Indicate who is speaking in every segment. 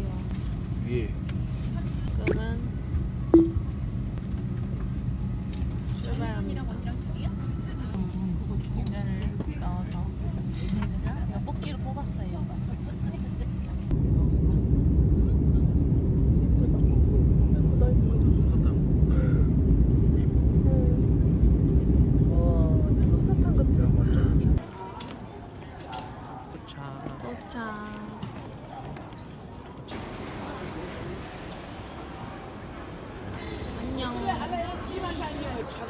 Speaker 1: 어디요?
Speaker 2: 위에
Speaker 1: 지금은 출발합니다. 공연을 나와서 진짜 이거 뽑기로 뽑았어요. 솜사탕 같아.
Speaker 2: 야 완전 자
Speaker 1: 도착. 안녕.
Speaker 2: 차가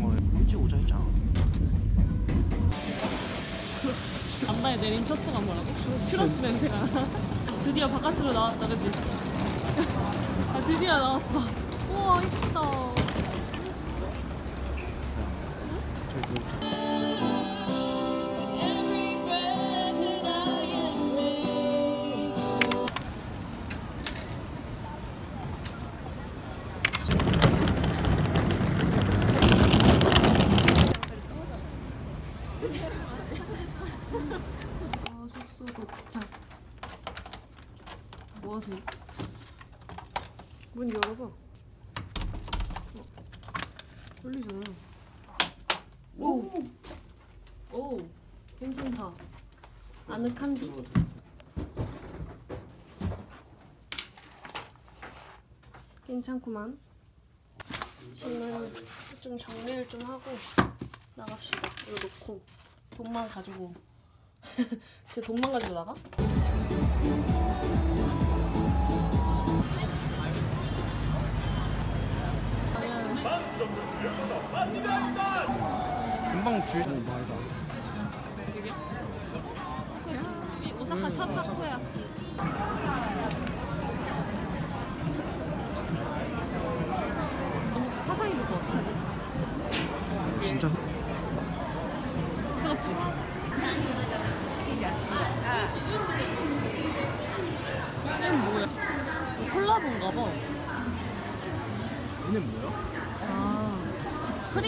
Speaker 2: 어 일찍 오자 했잖아
Speaker 1: 남바에 내린 첫 수가 뭐라고? 슈러스 냄새가 나. 드디어 바깥으로 나왔다, 그지? 아, 드디어 나왔어. 우와, 이쁘다. 괜찮구만. 짐은 좀 정리를 좀 하고 나갑시다. 이거 놓고 돈만 가지고 진짜 돈만 가지고 나가?
Speaker 2: 금방 줄 말다
Speaker 1: 이 오사카 첫 타코야.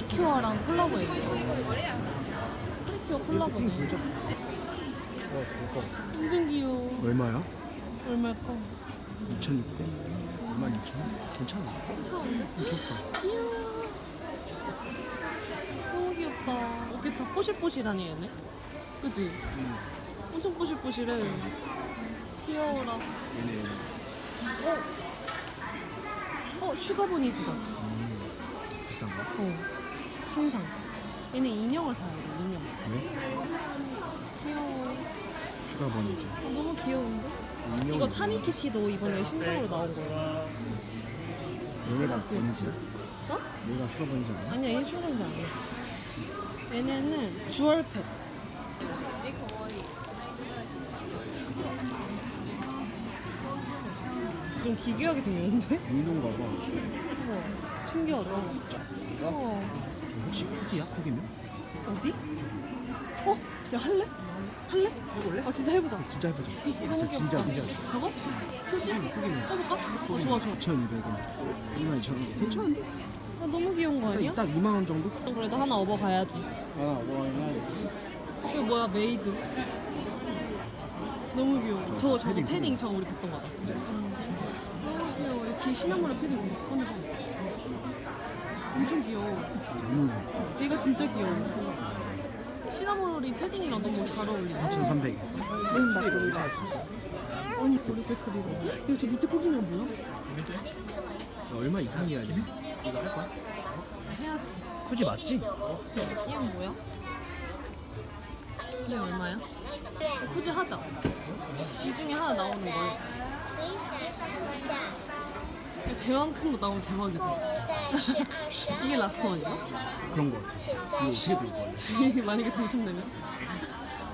Speaker 1: 프리큐어랑 콜라보였네. 프리큐어 콜라보네.
Speaker 2: 진짜 와 그거
Speaker 1: 완전 귀여워.
Speaker 2: 얼마야?
Speaker 1: 얼마일까?
Speaker 2: 2,600 22,000 괜찮아
Speaker 1: 괜찮은데?
Speaker 2: 귀엽다
Speaker 1: 귀여워. 너무 귀엽다. 이렇게 다 뽀실뽀실하니 얘네? 그지? 엄청 뽀실뽀실해. 귀여워라.
Speaker 2: 얘네 얘네
Speaker 1: 어? 어, 슈가보니즈다.
Speaker 2: 비싼가?
Speaker 1: 어. 신상. 얘네 인형을 사야 돼, 인형.
Speaker 2: 왜?
Speaker 1: 귀여워.
Speaker 2: 슈가버니지
Speaker 1: 어, 너무 귀여운데?
Speaker 2: 인형
Speaker 1: 이거 차미키티도 이번에 신상으로 나온 거야.
Speaker 2: 얘네가 버니지야?
Speaker 1: 어?
Speaker 2: 얘가 슈가버니지 아니야?
Speaker 1: 아니야, 얘 슈가보니즈 아니야. 얘네는 주얼펫. 좀 기괴하게 생겼는데?
Speaker 2: 운동가 봐
Speaker 1: 우와, 신기하다. 우와,
Speaker 2: 혹시 후지야? 후기면?
Speaker 1: 어디? 어? 야, 할래? 할래?
Speaker 2: 해볼래?
Speaker 1: 아, 진짜 해보자.
Speaker 2: 진짜 해보자
Speaker 1: 이거
Speaker 2: 진짜. 진짜
Speaker 1: 저거? 수지?
Speaker 2: 후기는
Speaker 1: 해볼까? 어, 좋아, 좋아.
Speaker 2: 2,200원 22,000원 괜찮은데?
Speaker 1: 아, 너무 귀여운 거 아니야?
Speaker 2: 딱 2만 원 정도?
Speaker 1: 그래도 하나 업어 가야지.
Speaker 2: 아, 뭐 해야겠지
Speaker 1: 이거 뭐야, 메이드. 너무 귀여워. 저거, 저거
Speaker 2: 패딩,
Speaker 1: 패딩, 저거 우리 봤던 거다. 너무 귀여워. 얘 뒤에 시나모롤 패딩 못 꺼내봐. 엄청 귀여워.
Speaker 2: 음,
Speaker 1: 얘가 진짜 귀여워. 시나모롤이 패딩이랑 너무 잘 어울린다.
Speaker 2: 1,300원
Speaker 1: 너무 막 아니, 머리 백클이고. 이거 저 밑에 포기면 뭐야?
Speaker 2: 얼마 이상이야 돼? 이거 할 거야?
Speaker 1: 해야지.
Speaker 2: 후지 맞지?
Speaker 1: 얘는 뭐야? 얘 얼마야? 어, 굳이 하자. 이 중에 하나 나오는 걸. 이거 대왕 큰 거 나오면 대박이다. 이게 라스트 원이야?
Speaker 2: 그런 거 같아. 이거 어떻게 될 거야?
Speaker 1: 만약에 당첨되면?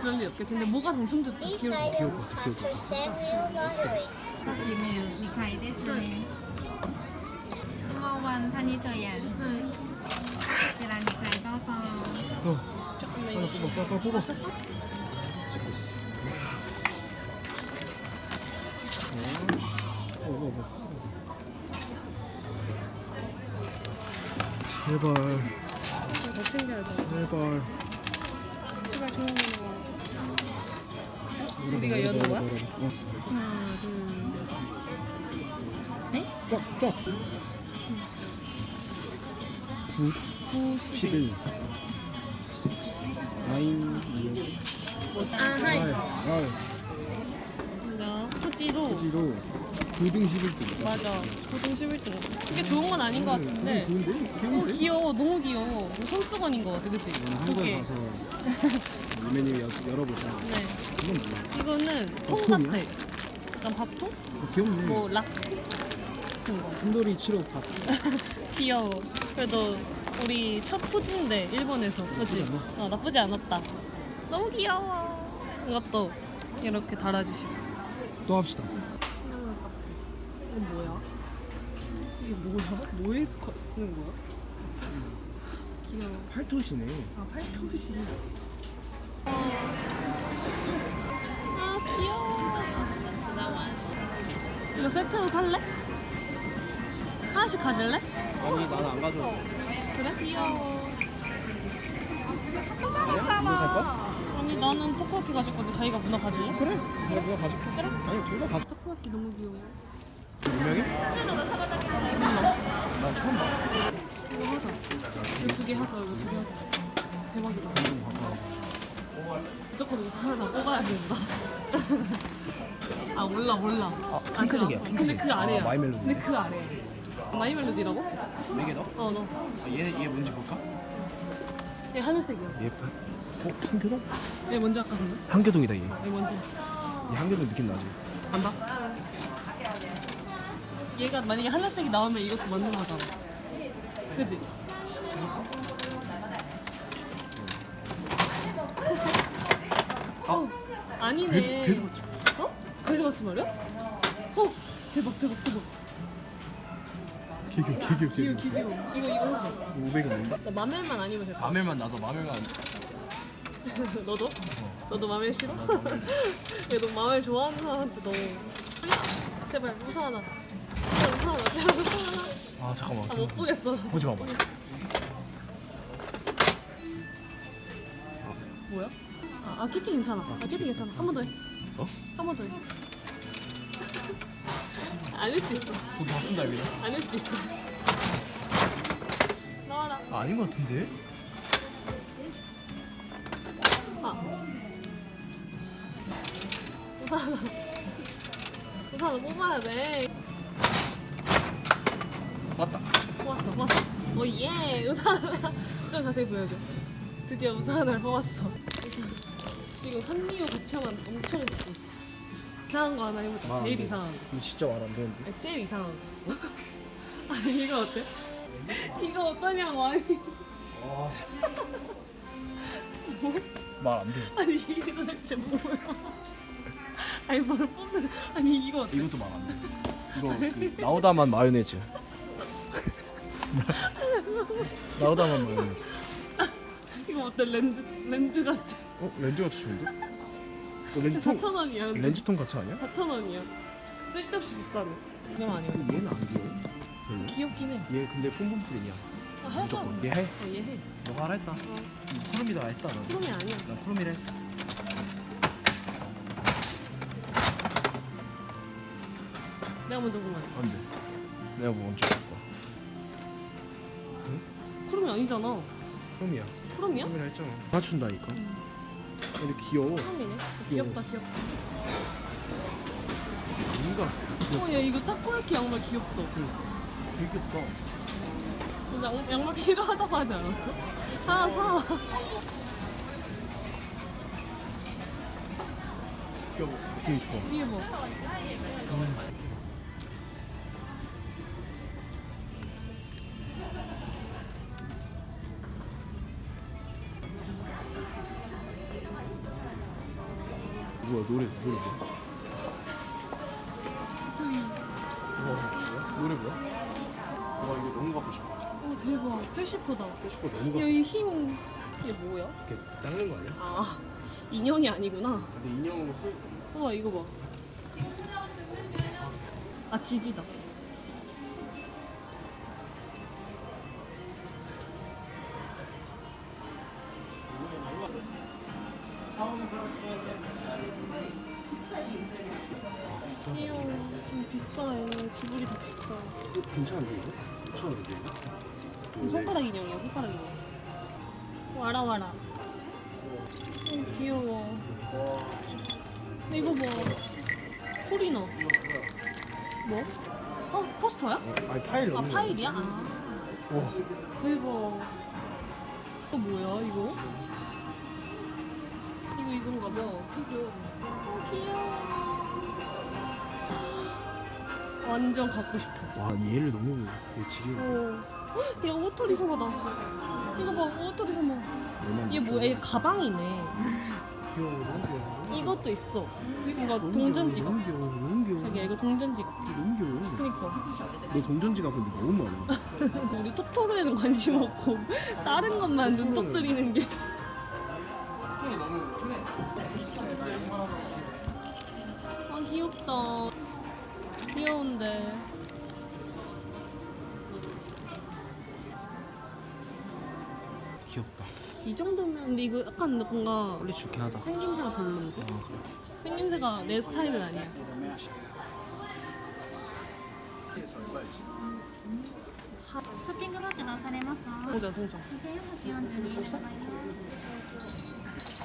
Speaker 1: 그럴 리 없겠지. 근데 뭐가 당첨됐다 기억
Speaker 2: 귀여울 것 같아, 귀여울 것 같아.
Speaker 3: 김유 미카이 데스네. 스모원 산이토얀. 계란 미카이 떠서.
Speaker 2: 어, 하나 뽑아, 뽑아, 뽑아. 찍고 있어. 제발,
Speaker 1: 다 챙겨야 돼.
Speaker 2: 제발.
Speaker 1: 제발 좋은 거. 우리가 여는 거야?
Speaker 2: 어.
Speaker 1: 하나, 둘,
Speaker 2: 쫙, 쫙. 9,
Speaker 1: 9,
Speaker 2: 11. 9, 2,
Speaker 1: 아, 하이.
Speaker 2: 8.
Speaker 1: 자, 후지로.
Speaker 2: 뒤로 9등 11등.
Speaker 1: 맞아. 9등 11등. 그게 좋은 건 아닌 것 같은데.
Speaker 2: 좋은데?
Speaker 1: 어,
Speaker 2: 귀여운데?
Speaker 1: 귀여워. 너무 귀여워. 이거 손수건인 것 같아. 그치? 두
Speaker 2: 한번
Speaker 1: 개.
Speaker 2: 가서 이 메뉴 여- 열어보자.
Speaker 1: 네.
Speaker 2: 이건 뭐야?
Speaker 1: 이거는 통
Speaker 2: 밥통이야?
Speaker 1: 같아. 약간 밥통?
Speaker 2: 어, 귀엽네.
Speaker 1: 뭐, 락 같은 거.
Speaker 2: 한돌이 7호 밥.
Speaker 1: 귀여워. 그래도 우리 첫 포즈인데 일본에서?
Speaker 2: 나쁘지
Speaker 1: 어 나쁘지 않았다. 너무 귀여워. 이것도 이렇게 달아주시고.
Speaker 2: 또 합시다.
Speaker 1: 이건 뭐야? 이게 뭐야? 뭐에 스- 쓰는 거야? 귀여워.
Speaker 2: 팔토시네.
Speaker 1: 아 팔토시. 아 귀여워. 이거 세트로 살래? 하나씩 가질래?
Speaker 2: 아니 나는 안 가져.
Speaker 1: 그래? 귀여워.
Speaker 2: 이거 살 거야?
Speaker 1: 아니 나는 토코야키 가질 건데 자기가 문어 가질래?
Speaker 2: 그래. 내가 누가 가줄게.
Speaker 1: 그래?
Speaker 2: 아니 둘 다 가져.
Speaker 1: 토코야키 너무 귀여워. 몰라.
Speaker 2: 나 처음 봐.
Speaker 1: 이거 하자. 이거 두 개 하자. 이거 두 개 하자. 대박이다. 무조건 이거 하나 뽑아야 된다. 아 몰라 몰라.
Speaker 2: 아, 핑크색이야,
Speaker 1: 아,
Speaker 2: 핑크색.
Speaker 1: 근데 그 아래야.
Speaker 2: 아, 마이 멜로디.
Speaker 1: 근데 그 아래야. 마이 멜로디라고?
Speaker 2: 네개 넣어?
Speaker 1: 어 너.
Speaker 2: 아, 얘, 얘 뭔지 볼까?
Speaker 1: 얘 하늘색이야.
Speaker 2: 얘 어? 한교동?
Speaker 1: 얘 먼저 할까 근데?
Speaker 2: 한교동이다 얘.
Speaker 1: 얘 먼저.
Speaker 2: 얘 한교동 느낌 나지? 한다?
Speaker 1: 얘가 만약에 하늘색이 나오면 이것도 맞는 거잖아. 그지? 어, 아니네.
Speaker 2: 배- 배도 맞죠?
Speaker 1: 어? 배도 같이 말이야? 어? 대박 대박 대박.
Speaker 2: 개교 개교
Speaker 1: 기우
Speaker 2: 개교.
Speaker 1: 기지고 이거 이거 하자.
Speaker 2: 500은 뭔가?
Speaker 1: 나 마멜만 아니면 될 거야.
Speaker 2: 마멜만 나도 마멜만
Speaker 1: 너도? 너도 마멜 싫어? 얘너 마멜 좋아하는 사람한테 너무 제발 우산 하나.
Speaker 2: 아 잠깐만
Speaker 1: 아 못 보겠어.
Speaker 2: 보지 마봐
Speaker 1: 뭐야? 아, 아 키티 괜찮아. 아 키티 괜찮아. 한 번 더 해.
Speaker 2: 어?
Speaker 1: 한 번 더 해. 아닐 수 있어.
Speaker 2: 돈다 쓴다 여기다
Speaker 1: 아닐 수도 있어. 나와라.
Speaker 2: 아 아닌 것 같은데?
Speaker 1: 아. 우산 하나. 우산 하나 뽑아야 돼.
Speaker 2: 맞다
Speaker 1: 뽑았어, 뽑았어. 오 예, 우산. 좀 자세히 보여줘. 드디어 우산 하나를 뽑았어. 우산. 지금 산리오 가치만 엄청 있어. 이상한 거 하나 해보자. 제일 이상한 거.
Speaker 2: 이거 진짜 말 안 되는데
Speaker 1: 아니, 제일 이상한 거. 아니 이거 어때? 이거 어떠냐고 아니.
Speaker 2: 말안 돼.
Speaker 1: 아니 이게 도대체 뭐야? 아니 뭘 뽑는? 아니 이거 어때?
Speaker 2: 이것도 말 안 돼. 이거 그 나오다만 마요네즈. 나오다만 마요네즈.
Speaker 1: 이거 어때? 렌즈 렌즈 같죠?
Speaker 2: 어 렌즈 같이 좋은데? 이거 렌즈통
Speaker 1: 4천 원이야.
Speaker 2: 렌즈통 같이 아니야?
Speaker 1: 4천 원이야. 쓸데없이 비싸네. 그럼 아니야.
Speaker 2: 얘는 안 귀여워. 별로.
Speaker 1: 귀엽긴 해.
Speaker 2: 얘 근데 뿜뿜풀이냐?
Speaker 1: 아, 하자.
Speaker 2: 무조건 얘 해.
Speaker 1: 어, 얘 해.
Speaker 2: 너가 하라 했다.
Speaker 1: 어.
Speaker 2: 푸름이다 했다 나.
Speaker 1: 그럼이 아니야.
Speaker 2: 난 푸름이라 했어.
Speaker 1: 내가 먼저 보면 안 돼.
Speaker 2: 내가 뭐 먼저
Speaker 1: 쿠름이 아니잖아.
Speaker 2: 푸름이야.
Speaker 1: 쿠름이야?
Speaker 2: 푸름이라 했잖아. 맞춘다니까. 근데 귀여워.
Speaker 1: 쿠름이네. 귀엽다 귀엽다.
Speaker 2: 뭔가
Speaker 1: 어, 얘 이거 타코야키 양말 귀엽다.
Speaker 2: 되게 귀엽다.
Speaker 1: 근데 양, 양말 필요하다고 하지 않았어? 사, 사.
Speaker 2: 귀여워. 느낌이 좋아.
Speaker 1: 위에 뭐.
Speaker 2: 뭐야 노래 노래 뭐야? 뭐야? 노래 뭐야? 와 이거 너무 갖고 싶어.
Speaker 1: 오 대박 80%다.
Speaker 2: 80% 너무 갖고
Speaker 1: 야이 힘 이게 뭐야?
Speaker 2: 이렇게 닦는 거 아니야?
Speaker 1: 아 인형이 아니구나.
Speaker 2: 근데 인형으로 쓸
Speaker 1: 우와 이거 봐. 아 지지다. 귀 여워. 좀 비싸. 얘는 지불이 다 비싸.
Speaker 2: 어, 괜찮은데 이거? 5천 원인데 이거?
Speaker 1: 이 손가락 인형이야 손가락 인형. 와라 와라. 음, 귀여워. 이거 봐. 소리 나. 뭐? 어 포스터야?
Speaker 2: 아니 파일이
Speaker 1: 아 파일이야? 아
Speaker 2: 와
Speaker 1: 대박. 또 뭐야 이거? 이거 이건가 봐. 피규어. 어 귀여워. 완전 갖고 싶어.
Speaker 2: 와, 얘를 너무 얘 지리
Speaker 1: 어. 헉, 얘 오토리 소마다. 이거 봐 소마.
Speaker 2: 얼마나
Speaker 1: 얘 뭐야? 얘 가방이네.
Speaker 2: 귀여워 너무 귀여워
Speaker 1: 이것도 있어. 이거
Speaker 2: 너무
Speaker 1: 동전
Speaker 2: 귀여워,
Speaker 1: 지갑.
Speaker 2: 너무 귀여워 너무 귀여워
Speaker 1: 자기야 이거 동전 지갑.
Speaker 2: 너무 귀여워
Speaker 1: 그니까
Speaker 2: 너 동전 지갑 근데 너무 많아
Speaker 1: 우리 토토로에는 관심 없고 다른 것만 눈독 들이는 게. 귀엽다 이 정도면 근데 이거 약간 뭔가
Speaker 2: 빨리 좋게 하다
Speaker 1: 생김새가 별론데?
Speaker 2: 아 그래
Speaker 1: 생김새가 내 스타일은 아니야.
Speaker 3: ショッピングバッグ出されますか
Speaker 1: 동전 동전.
Speaker 3: 2442円でございます。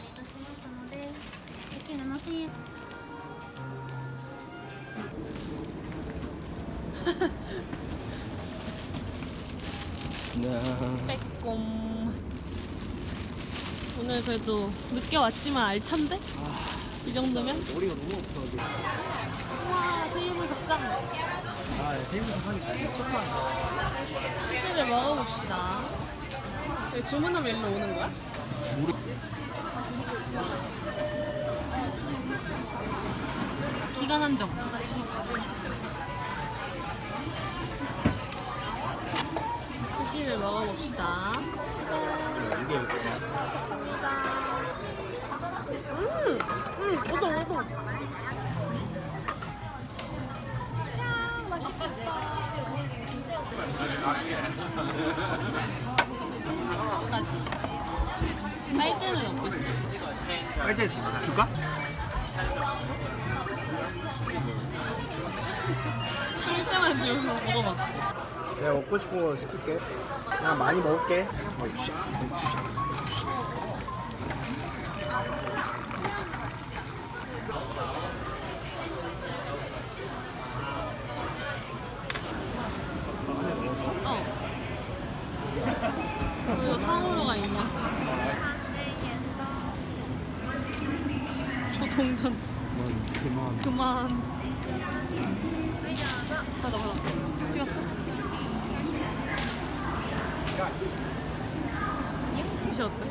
Speaker 3: いたしますので、駅7000円。
Speaker 1: 빼꼼. 오늘 그래도 늦게 왔지만 알찬데? 이 정도면?
Speaker 2: 머리가 너무 아파
Speaker 1: 우와 세이블 적장.
Speaker 2: 아 테이블에서 하기 잘했어
Speaker 1: 수시를 먹어봅시다. 여기 주문하면 일로 오는 거야?
Speaker 2: 모르
Speaker 1: 기간 한정. 수시를 먹어봅시다.
Speaker 2: 이게
Speaker 1: 음, 빨대
Speaker 2: 줄까?
Speaker 1: 빨대만 지워서 먹어봐.
Speaker 2: 내가 먹고 싶은 거 시킬게 그냥 많이 먹을게
Speaker 1: 어. 이거 탕후루가 있나? 저 동전
Speaker 2: 그만 그만
Speaker 1: 그만. 받아 받아. 찍었어? 혹시 어때?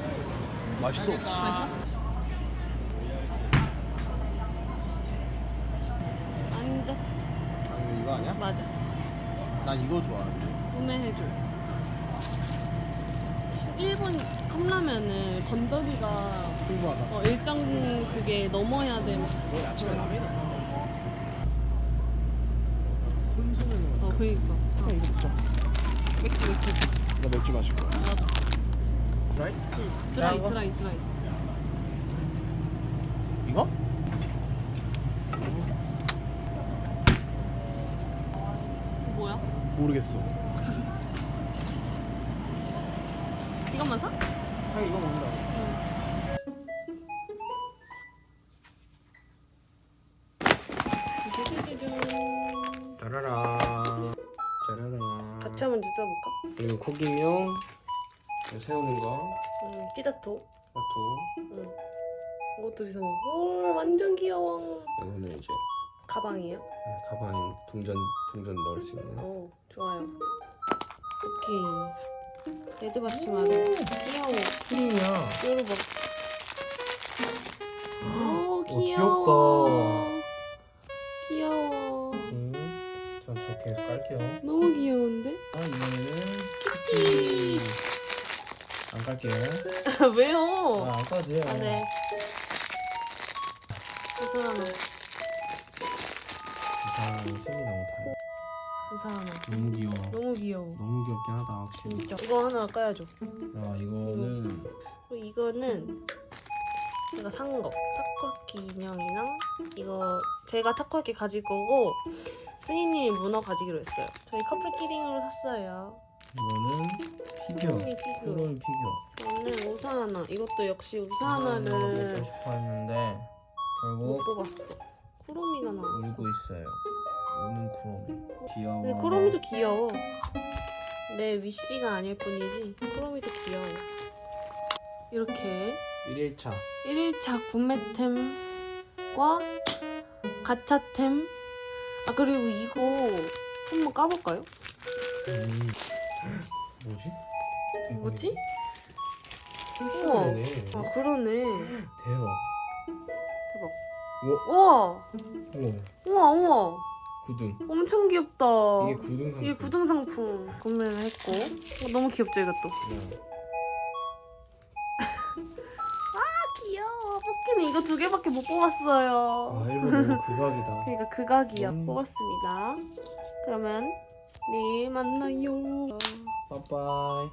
Speaker 2: 맛있어
Speaker 1: 맛있어? 아닌데?
Speaker 2: 아니 이거 아니야?
Speaker 1: 맞아.
Speaker 2: 난 이거 좋아하는데
Speaker 1: 구매해줘. 시- 일본 컵라면은 건더기가
Speaker 2: 풍부하다
Speaker 1: 어, 일정 그게 넘어야 돼.
Speaker 2: 혼수는
Speaker 1: 어, 그니까. 어,
Speaker 2: 이거 먹자
Speaker 1: 맥주, 맥주.
Speaker 2: 나 맥주 마실 거야
Speaker 1: 나도.
Speaker 2: 드라이?
Speaker 1: 드라이,
Speaker 2: 거?
Speaker 1: 드라이, 드라이.
Speaker 2: 이거?
Speaker 1: 뭐야?
Speaker 2: 모르겠어
Speaker 1: 이것만 사?
Speaker 2: 형 이거 먹는다 짜라 짜라라
Speaker 1: 같이 한번 드셔볼까?
Speaker 2: 그리고 코기용 세우는 거
Speaker 1: 음, 끼다토.
Speaker 2: 토
Speaker 1: 응. 이것도 드셔봐. 오, 완전 귀여워.
Speaker 2: 이거는 이제
Speaker 1: 가방이에요?
Speaker 2: 가방에 동전 동전 넣을 수 있는
Speaker 1: 어, 좋아요. 오케이. 레드 받침 아래. 귀여워.
Speaker 2: 크림이야
Speaker 1: 이거 봐. 오, 귀여워. 귀여워. 귀여워.
Speaker 2: 음, 전 저렇게 해서 깔게요.
Speaker 1: 너무
Speaker 2: 안 깔게요.
Speaker 1: 왜요?
Speaker 2: 아, 안 까도 돼요.
Speaker 1: 아, 네. 우산 하나.
Speaker 2: 아, 손이 너무 다.
Speaker 1: 하나.
Speaker 2: 너무 귀여워.
Speaker 1: 너무 귀여워.
Speaker 2: 너무 귀엽긴 하다 확실히.
Speaker 1: 진짜. 이거 하나 까야죠.
Speaker 2: 아 이거는
Speaker 1: 그리고 이거는 제가 산 거. 타코야키 인형이랑 이거 제가 타코야키 가질 거고 스이님이 문어 가지기로 했어요. 저희 커플 키링으로 샀어요.
Speaker 2: 이거는 피규어.
Speaker 1: 스이님 피규어.
Speaker 2: 크로이 피규어.
Speaker 1: 저는 우산 하나. 이것도 역시
Speaker 2: 하나
Speaker 1: 하나를
Speaker 2: 먹고 싶어 했는데
Speaker 1: 못
Speaker 2: 결국
Speaker 1: 뽑았어. 쿠로미가 나왔어.
Speaker 2: 울고 있어요. 우는 쿠로미. 귀여워.
Speaker 1: 근데 쿠로미도 귀여워. 내 위시가 아닐 뿐이지 쿠로미도 귀여워. 이렇게
Speaker 2: 1일차.
Speaker 1: 1일차 구매템과 가차템 아 그리고 이거 한번 까볼까요?
Speaker 2: 음. 뭐지?
Speaker 1: 뭐지?
Speaker 2: 우와.
Speaker 1: 아 그러네
Speaker 2: 대박.
Speaker 1: 대박
Speaker 2: 우와.
Speaker 1: 우와
Speaker 2: 우와.
Speaker 1: 우와 우와
Speaker 2: 구등.
Speaker 1: 엄청 귀엽다
Speaker 2: 이게 구등 상품.
Speaker 1: 이게 구등 상품 구매를 했고 어, 너무 귀엽죠 이것도
Speaker 2: 네.
Speaker 1: 아 귀여워 뽑기는 이거 두 개밖에 못 뽑았어요
Speaker 2: 아 일본 너무 극악이다.
Speaker 1: 그러니까 극악이야
Speaker 2: 음.
Speaker 1: 뽑았습니다 그러면 내일 만나요
Speaker 2: 빠빠이.